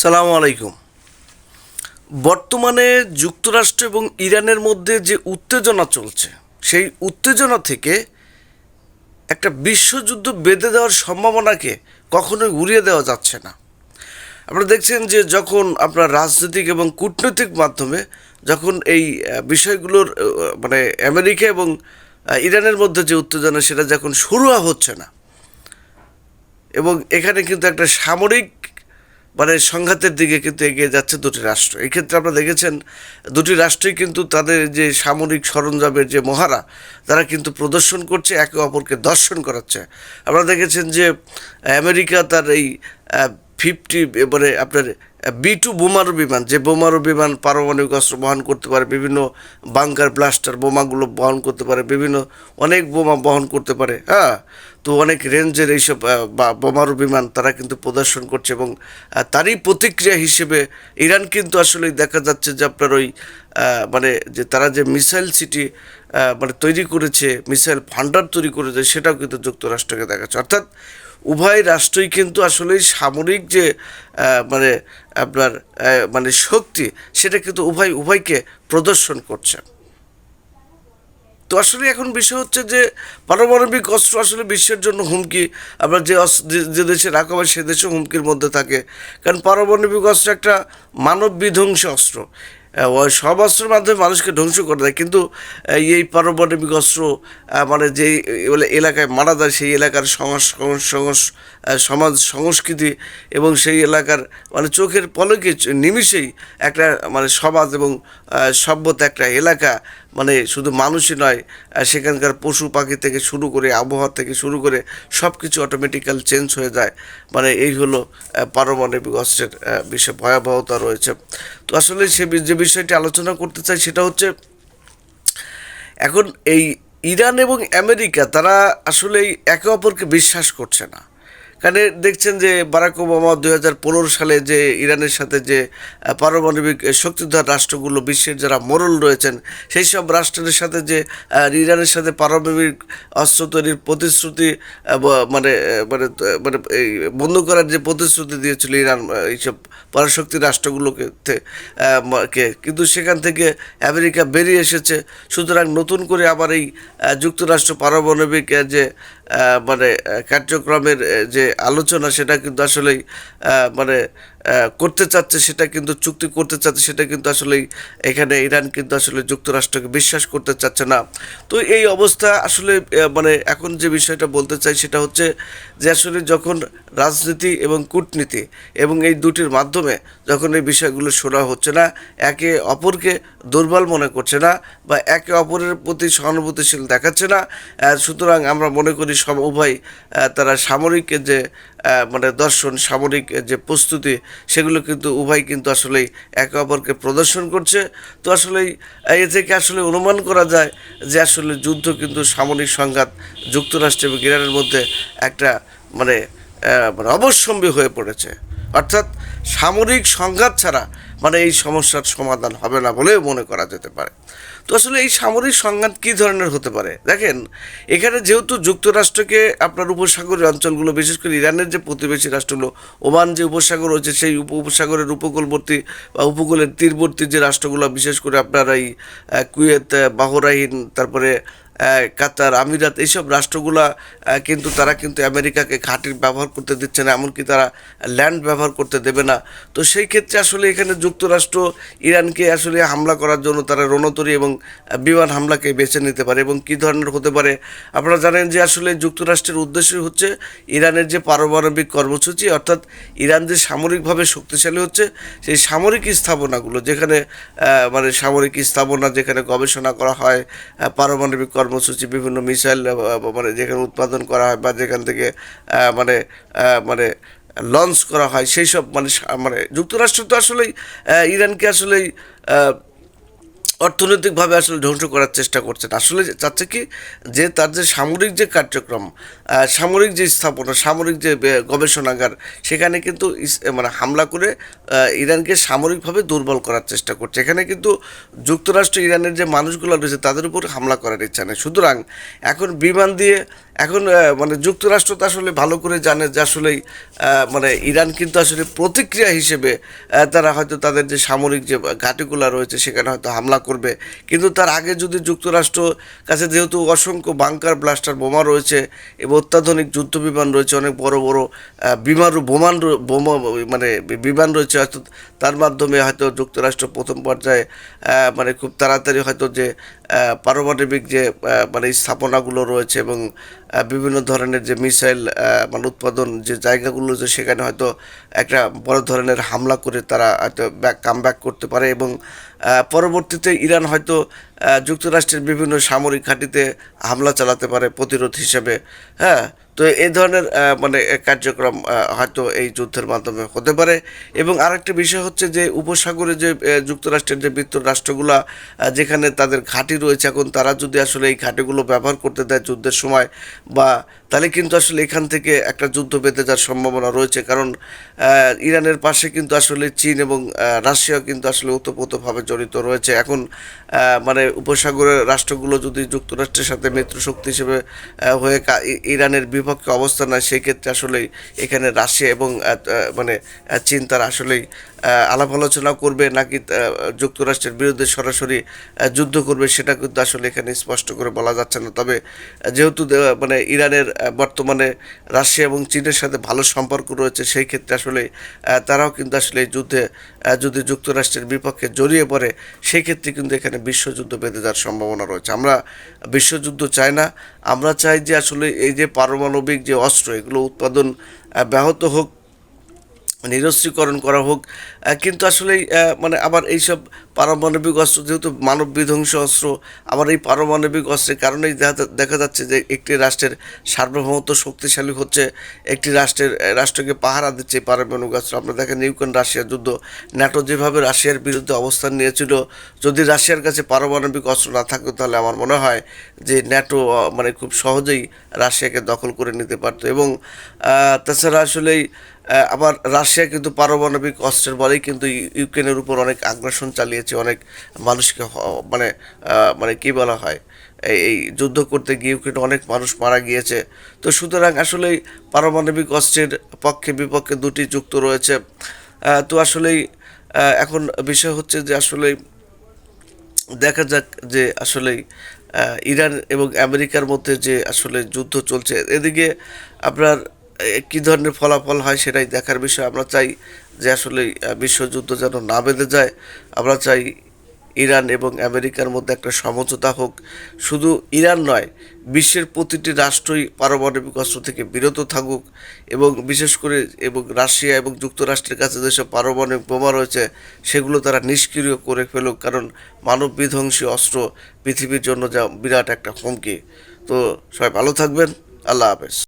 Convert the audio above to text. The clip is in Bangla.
সালামু আলাইকুম। বর্তমানে যুক্তরাষ্ট্র এবং ইরানের মধ্যে যে উত্তেজনা চলছে, সেই উত্তেজনা থেকে একটা বিশ্বযুদ্ধ বেঁধে দেওয়ার সম্ভাবনাকে কখনোই উড়িয়ে দেওয়া যাচ্ছে না। আপনারা দেখছেন যে যখন আপনার রাজনৈতিক এবং কূটনৈতিক মাধ্যমে যখন এই বিষয়গুলোর মানে আমেরিকা এবং ইরানের মধ্যে যে উত্তেজনা, সেটা যখন শুরু হচ্ছে না, এবং এখানে কিন্তু একটা সামরিক মানে সংঘাতের দিকে কিন্তু এগিয়ে যাচ্ছে দুটি রাষ্ট্র। এই ক্ষেত্রে আপনারা দেখেছেন, দুটি রাষ্ট্রই কিন্তু তাদের যে সামরিক সরঞ্জামের যে মহারা, তারা কিন্তু প্রদর্শন করছে, একে অপরকে দর্শন করাচ্ছে। আপনারা দেখেছেন যে, আমেরিকা তার এই ফিফটি মানে আপনার বি টু বোমারু বিমান, যে বোমারু বিমান পারমাণবিক অস্ত্র বহন করতে পারে, বিভিন্ন বাংকার ব্লাস্টার বোমাগুলো বহন করতে পারে, বিভিন্ন অনেক বোমা বহন করতে পারে হ্যাঁ? তো অনেক রেঞ্জের এইসব বা বোমারু বিমান তারা কিন্তু প্রদর্শন করছে এবং তারই প্রতিক্রিয়া হিসেবে ইরান কিন্তু আসলে দেখা যাচ্ছে যে আপনার ওই মানে যে তারা যে মিসাইল সিটি মানে তৈরি করেছে, মিসাইল ভান্ডার তৈরি করেছে, সেটাও কিন্তু যুক্তরাষ্ট্রকে দেখাচ্ছে। অর্থাৎ উভয় রাষ্ট্রই কিন্তু আসলেই সামরিক যে মানে আপনার মানে শক্তি, সেটা কিন্তু উভয়, উভয়কে প্রদর্শন করছে। তো আসলে এখন বিষয় হচ্ছে যে পারমাণবিক অস্ত্র আসলে বিশ্বের জন্য হুমকি। আবার যে যে- যে দেশে রাখা হয় সে দেশও হুমকির মধ্যে থাকে। কারণ পারমাণবিক অস্ত্র একটা মানব বিধ্বংসী অস্ত্র। সব অস্ত্রের মাধ্যমে মানুষকে ধ্বংস করে দেয়। কিন্তু এই পারমাণবিক অস্ত্র মানে বলে এলাকায় মারা যায় সেই এলাকার সমাজ সংস্কৃতি এবং সেই এলাকার মানে চোখের পলকে নিমিষেই একটা মানে সমাজ এবং সভ্যতা একটা এলাকা মানে শুধু মানুষই নয় সেখানকার পশু পাখি থেকে শুরু করে আবহাওয়া থেকে শুরু করে সব কিছু অটোমেটিক্যাল চেঞ্জ হয়ে যায়। মানে এই হলো পারমাণবিক অস্ত্রের বিষয়ে, ভয়াবহতা রয়েছে। তো আসলে সে যে বিষয়টি আলোচনা করতে চাই সেটা হচ্ছে, এখন এই ইরান এবং আমেরিকা তারা আসলেই একে অপরকে বিশ্বাস করছে না। কারণ দেখছেন যে বারাক ওবামা দুই হাজার পনেরো সালে যে ইরানের সাথে যে পারমাণবিক শক্তিধর রাষ্ট্রগুলো বিশ্বের যারা মোরল রয়েছেন, সেই সব রাষ্ট্রের সাথে যে ইরানের সাথে পারমাণবিক অস্ত্র তৈরির প্রতিশ্রুতি মানে মানে মানে এই বন্ধ করার যে প্রতিশ্রুতি দিয়েছিল ইরান এইসব পরাশক্তি রাষ্ট্রগুলোকে কে, কিন্তু সেখান থেকে আমেরিকা বেরিয়ে এসেছে। সুতরাং নতুন করে আবার এই যুক্তরাষ্ট্র পারমাণবিক যে মানে কার্যক্রমের যে আলোচনা সেটা কিন্তু আসলেই মানে করতে চাচ্ছে সেটা কিন্তু, চুক্তি করতে চাচ্ছে সেটা কিন্তু আসলেই এখানে ইরান কিন্তু আসলে যুক্তরাষ্ট্রকে বিশ্বাস করতে চাচ্ছে না। তো এই অবস্থা আসলে মানে এখন যে বিষয়টা বলতে চাই সেটা হচ্ছে যে আসলে যখন রাজনীতি এবং কূটনীতি এবং এই দুটির মাধ্যমে যখন এই বিষয়গুলো শোনা হচ্ছে না, একে অপরকে দুর্বল মনে করছে না বা একে অপরের প্রতি সহানুভূতিশীল দেখাচ্ছে না সুতরাং আমরা মনে করি সব উভয় তারা সামরিক যে মানে দর্শন, সামরিক যে প্রস্তুতি, সেগুলো কিন্তু উভয় কিন্তু আসলেই একে অপরকে প্রদর্শন করছে। তো আসলেই এ থেকে আসলে অনুমান করা যায় যে আসলে যুদ্ধ কিন্তু সামরিক সংঘাত যুক্তরাষ্ট্র এবং ইরানের মধ্যে একটা মানে মানে অবশ্যম্বী হয়ে পড়েছে। অর্থাৎ সামরিক সংঘাত ছাড়া মানে এই সমস্যার সমাধান হবে না বলেও মনে করা যেতে পারে। তো আসলে এই সামরিক সংঘাত কী ধরনের হতে পারে? দেখেন, এখানে যেহেতু যুক্তরাষ্ট্রকে আপনার উপসাগরের অঞ্চলগুলো, বিশেষ করে ইরানের যে প্রতিবেশী রাষ্ট্রগুলো, ওমান যে উপসাগর রয়েছে, সেই উপ, উপসাগরের উপকূলবর্তী বা উপকূলের তীরবর্তী যে রাষ্ট্রগুলো, বিশেষ করে আপনার এই কুয়েত বাহরাইন, তারপরে কাতার, আমিরাত, এইসব রাষ্ট্রগুলা কিন্তু তারা কিন্তু আমেরিকাকে ঘাটির ব্যবহার করতে দিচ্ছে না, এমনকি তারা ল্যান্ড ব্যবহার করতে দেবে না। তো সেই ক্ষেত্রে আসলে এখানে যুক্তরাষ্ট্র ইরানকে আসলে হামলা করার জন্য তারা রণতরী এবং বিমান হামলাকে বেছে নিতে পারে এবং কী ধরনের হতে পারে? আপনারা জানেন যে আসলে যুক্তরাষ্ট্রের উদ্দেশ্য হচ্ছে ইরানের যে পারমাণবিক কর্মসূচি, অর্থাৎ ইরান যে সামরিকভাবে শক্তিশালী হচ্ছে, সেই সামরিক স্থাপনাগুলো, যেখানে মানে সামরিক স্থাপনা যেখানে গবেষণা করা হয় পারমাণবিক কর্মসূচি, বিভিন্ন মিসাইল মানে যেখানে উৎপাদন করা হয় বা যেখান থেকে মানে মানে লঞ্চ করা হয় সেই সব মানে মানে যুক্তরাষ্ট্র তো আসলেই ইরানকে আসলেই অর্থনৈতিকভাবে আসলে ধ্বংস করার চেষ্টা করছেন। আসলে চাচ্ছে কি যে তার যে সামরিক যে কার্যক্রম সামরিক যে স্থাপনা, সামরিক যে গবেষণাগার, সেখানে কিন্তু মানে হামলা করে ইরানকে সামরিকভাবে দুর্বল করার চেষ্টা করছে। এখানে কিন্তু যুক্তরাষ্ট্র, ইরানের যে মানুষগুলো রয়েছে, তাদের উপর হামলা করার ইচ্ছা নেই। সুতরাং এখন বিমান দিয়ে, এখন মানে যুক্তরাষ্ট্র তো আসলে ভালো করে জানে যে আসলেই মানে ইরান কিন্তু আসলে প্রতিক্রিয়া হিসেবে তারা হয়তো তাদের যে সামরিক যে ঘাটিগুলো রয়েছে, সেখানে হয়তো হামলা করবে। কিন্তু তার আগে যদি যুক্তরাষ্ট্র কাছে যেহেতু অসংখ্য বাংকার ব্লাস্টার বোমা রয়েছে এবং অত্যাধুনিক যুদ্ধ বিমান রয়েছে, অনেক বড় বড় বিমান বোমান বোমা মানে বিমান রয়েছে, হয়তো তার মাধ্যমে হয়তো যুক্তরাষ্ট্র প্রথম পর্যায়ে মানে খুব তাড়াতাড়ি হয়তো যে পারমাণবিক যে মানে স্থাপনাগুলো রয়েছে এবং বিভিন্ন ধরনের যে মিসাইল মানে উৎপাদন যে জায়গাগুলো যে সেখানে হয়তো একটা বড় ধরনের হামলা করে তারা হয়তো ব্যাক কাম করতে পারে এবং পরবর্তীতে ইরান হয়তো যুক্তরাষ্ট্রের বিভিন্ন সামরিক ঘাঁটিতে হামলা চালাতে পারে প্রতিরোধ হিসেবে। হ্যাঁ তো এই ধরনের মানে কার্যক্রম হয়তো এই যুদ্ধের মাধ্যমে হতে পারে। এবং আরেকটা বিষয় হচ্ছে যে, উপসাগরে যে যুক্তরাষ্ট্রের যে মিত্র রাষ্ট্রগুলা যেখানে তাদের ঘাঁটি রয়েছে, এখন তারা যদি আসলে এই ঘাঁটিগুলো ব্যবহার করতে দেয় যুদ্ধের সময়, বা তাহলে কিন্তু আসলে এখান থেকে একটা যুদ্ধ বেঁধে যাওয়ার সম্ভাবনা রয়েছে। কারণ ইরানের পাশে কিন্তু আসলে চীন এবং রাশিয়া কিন্তু আসলে ওতপ্রোতভাবে জড়িত রয়েছে। এখন মানে উপসাগরের রাষ্ট্রগুলো যদি যুক্তরাষ্ট্রের সাথে মিত্র শক্তি হিসেবে হয়ে ইরানের বিপক্ষে অবস্থান নেয় সেই ক্ষেত্রে আসলেই এখানে রাশিয়া এবং মানে চীন তারা আসলেই আলাপ আলোচনা করবে নাকি যুক্তরাষ্ট্রের বিরুদ্ধে সরাসরি যুদ্ধ করবে সেটা কিন্তু আসলে এখানে স্পষ্ট করে বলা যাচ্ছে না। তবে যেহেতু মানে ইরানের বর্তমানে রাশিয়া এবং চীনের সাথে ভালো সম্পর্ক রয়েছে, সেই ক্ষেত্রে আসলে তারাও কিন্তু আসলে এই যুদ্ধে যদি যুক্তরাষ্ট্রের বিপক্ষে জড়িয়ে পড়ে, সেই ক্ষেত্রে কিন্তু এখানে বিশ্বযুদ্ধ বেঁধে যাওয়ার সম্ভাবনা রয়েছে। আমরা বিশ্বযুদ্ধ চাই না, আমরা চাই যে আসলে এই যে পারমাণবিক যে অস্ত্র এগুলো উৎপাদন ব্যাহত হোক নিরস্ত্রীকরণ করা হোক কিন্তু আসলে মানে আবার এইসব পারমাণবিক অস্ত্র, যেহেতু মানব বিধ্বংসী অস্ত্র, আবার এই পারমাণবিক অস্ত্রের কারণেই দেখা- যাচ্ছে যে একটি রাষ্ট্রের সার্বভৌমত্ব শক্তিশালী হচ্ছে, একটি রাষ্ট্রের রাষ্ট্রকে পাহারা দিচ্ছে পারমাণবিক অস্ত্র। আপনারা দেখেন ইউক্রেন রাশিয়ার যুদ্ধ। ন্যাটো যেভাবে রাশিয়ার বিরুদ্ধে অবস্থান নিয়েছিল, যদি রাশিয়ার কাছে পারমাণবিক অস্ত্র না থাকতো, তাহলে আমার মনে হয় যে ন্যাটো মানে খুব সহজেই রাশিয়াকে দখল করে নিতে পারতো। এবং তাছাড়া আসলেই আবার রাশিয়া কিন্তু পারমাণবিক অস্ত্রের বলেই কিন্তু ইউক্রেনের উপর অনেক আগ্রাসন চালিয়েছে। অনেক মানুষকে মানে মানে কি বলা হয়, এই যুদ্ধ করতে গিয়ে কিন্তু অনেক মানুষ মারা গিয়েছে। তো সুতরাং আসলেই পারমাণবিক অস্ত্রের পক্ষে বিপক্ষে দুটি যুক্ত রয়েছে। তো আসলেই এখন বিষয় হচ্ছে যে আসলে দেখা যাক যে আসলেই ইরান এবং আমেরিকার মধ্যে যে আসলে যুদ্ধ চলছে, এদিকে আপনার কী ধরনের ফলাফল হয় সেটাই দেখার বিষয়। আমরা চাই যে আসলে বিশ্বযুদ্ধ যেন না বেঁধে যায়, আমরা চাই ইরান এবং আমেরিকার মধ্যে একটা সমঝোতা হোক। শুধু ইরান নয়, বিশ্বের প্রতিটি রাষ্ট্রই পারমাণবিক অস্ত্র থেকে বিরত থাকুক এবং বিশেষ করে এবং রাশিয়া এবং যুক্তরাষ্ট্রের কাছে যেসব পারমাণবিক বোমা রয়েছে, সেগুলো তারা নিষ্ক্রিয় করে ফেলুক, কারণ মানব বিধ্বংসী অস্ত্র পৃথিবীর জন্য যা বিরাট একটা হুমকি। তো সবাই ভালো থাকবেন, আল্লাহ হাফেজ।